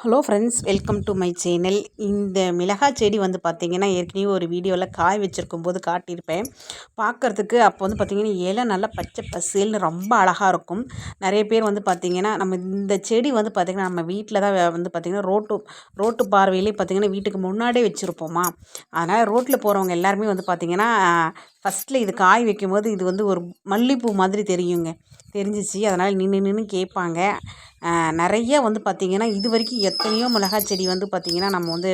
Hello friends welcome to my channel இந்த மிளகாய் செடி வந்து பார்த்திங்கன்னா ஏற்கனவே ஒரு வீடியோவில் காய் வச்சுருக்கும் போது காட்டியிருப்பேன். பார்க்குறதுக்கு அப்போ வந்து பார்த்திங்கன்னா இலை நல்லா பச்சை பசேல்னு ரொம்ப அழகாக இருக்கும். நிறைய பேர் வந்து பார்த்திங்கன்னா நம்ம இந்த செடி வந்து பார்த்திங்கன்னா நம்ம வீட்டில் தான் வந்து பார்த்திங்கன்னா ரோட்டு ரோட்டு பார்வையிலே பார்த்திங்கன்னா வீட்டுக்கு முன்னாடியே வச்சுருப்போமா? அதனால் ரோட்டில் போகிறவங்க எல்லாருமே வந்து பார்த்திங்கன்னா ஃபஸ்ட்டில் இது காய் வைக்கும் போது இது வந்து ஒரு மல்லிகைப்பூ மாதிரி தெரியுங்க. தெரிஞ்சிச்சு. அதனால் நின்று நின்று கேட்பாங்க. நிறைய வந்து பார்த்திங்கன்னா இது வரைக்கும் எத்தனையோ மிளகாய் செடி வந்து பார்த்திங்கன்னா நம்ம வந்து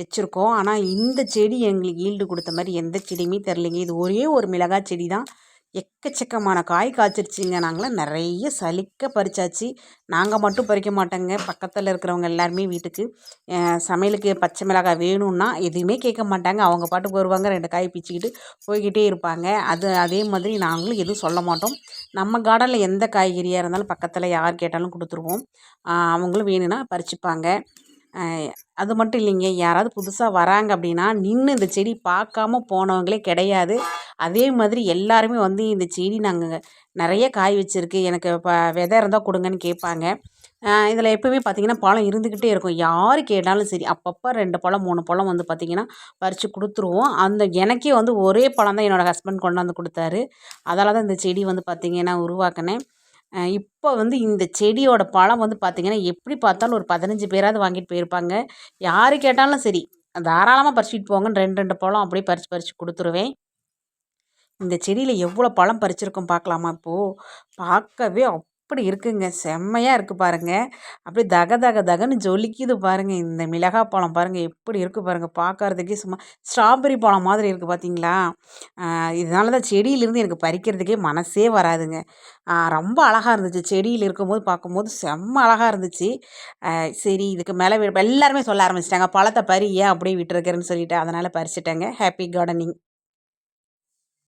வச்சுருக்கோம். ஆனால் இந்த செடி எங்களுக்கு ஈல்டு கொடுத்த மாதிரி எந்த செடியுமே தெரிலிங்க இது ஒரே ஒரு மிளகாய் செடி தான் எக்கச்சக்கமான காய் காய்ச்சிருச்சிங்க. நாங்களாம் நிறைய சலிக்க பறிச்சாச்சு. நாங்கள் மட்டும் பறிக்க மாட்டோங்க. பக்கத்தில் இருக்கிறவங்க எல்லாருமே வீட்டுக்கு. சமையலுக்கு பச்சை மிளகாய் வேணும்னா எதுவுமே கேட்க மாட்டாங்க. அவங்க பாட்டுக்கு வருவாங்க. ரெண்டு காய் பிச்சுக்கிட்டு போய்கிட்டே இருப்பாங்க. அது அதே மாதிரி நாங்களும் எதுவும் சொல்ல மாட்டோம். நம்ம கார்டனில் எந்த காய்கறியாக இருந்தாலும் பக்கத்தில் யார் கேட்டாலும் கொடுத்துருவோம். அவங்களும் வேணும்னா பறிச்சுப்பாங்க. அது மட்டும் இல்லைங்க. யாராவது புதுசாக வராங்க அப்படின்னா நின்று இந்த செடி பார்க்காம போனவங்களே கிடையாது. அதே மாதிரி எல்லாருமே வந்து இந்த செடி நாங்கள் நிறைய காய் வச்சுருக்கு. எனக்கு இப்போ விதை இருந்தால் கொடுங்கன்னு கேட்பாங்க. இதில் எப்போவுமே பார்த்திங்கன்னா பழம் இருந்துக்கிட்டே இருக்கும். யார் கேட்டாலும் சரி அப்பப்போ ரெண்டு பழம் மூணு பழம் வந்து பார்த்திங்கன்னா பறித்து கொடுத்துருவோம். அந்த எனக்கே வந்து ஒரே பழம் தான் என்னோடய ஹஸ்பண்ட் கொண்டாந்து கொடுத்தாரு. அதால் தான் இந்த செடி வந்து பார்த்திங்கன்னா உருவாக்கினேன். இப்போ வந்து இந்த செடியோட பழம் வந்து பார்த்திங்கன்னா எப்படி பார்த்தாலும் ஒரு பதினஞ்சு பேராவது வாங்கிட்டு போயிருப்பாங்க. யார் கேட்டாலும் சரி தாராளமாக பறிச்சுட்டு போங்கன்னு ரெண்டு ரெண்டு பழம் அப்படியே பறித்து பறித்து கொடுத்துருவேன். இந்த செடியில் எவ்வளோ பழம் பறிச்சிருக்கோம் பார்க்கலாமா இப்போது பார்க்கவே அப்படி இருக்குங்க. செம்மையாக இருக்குது பாருங்கள் அப்படியே தக தக தகன்னு ஜொலிக்குது பாருங்கள் இந்த மிளகாய் பழம் பாருங்கள் எப்படி இருக்குது பாருங்கள் பார்க்கறதுக்கே சும்மா ஸ்ட்ராபெரி பழம் மாதிரி இருக்குது பார்த்தீங்களா? இதனால தான் செடியிலேருந்து எனக்கு பறிக்கிறதுக்கே மனசே வராதுங்க. ரொம்ப அழகாக இருந்துச்சு. செடியில் இருக்கும்போது பார்க்கும்போது செம்ம அழகாக இருந்துச்சு. சரி இதுக்கு மேலே எல்லாருமே சொல்ல ஆரம்பிச்சிட்டாங்க. பழத்தை பறி ஏன் அப்படியே விட்டுருக்கிறேன்னு சொல்லிட்டு. அதனால் பறிச்சிட்டேங்க. Happy gardening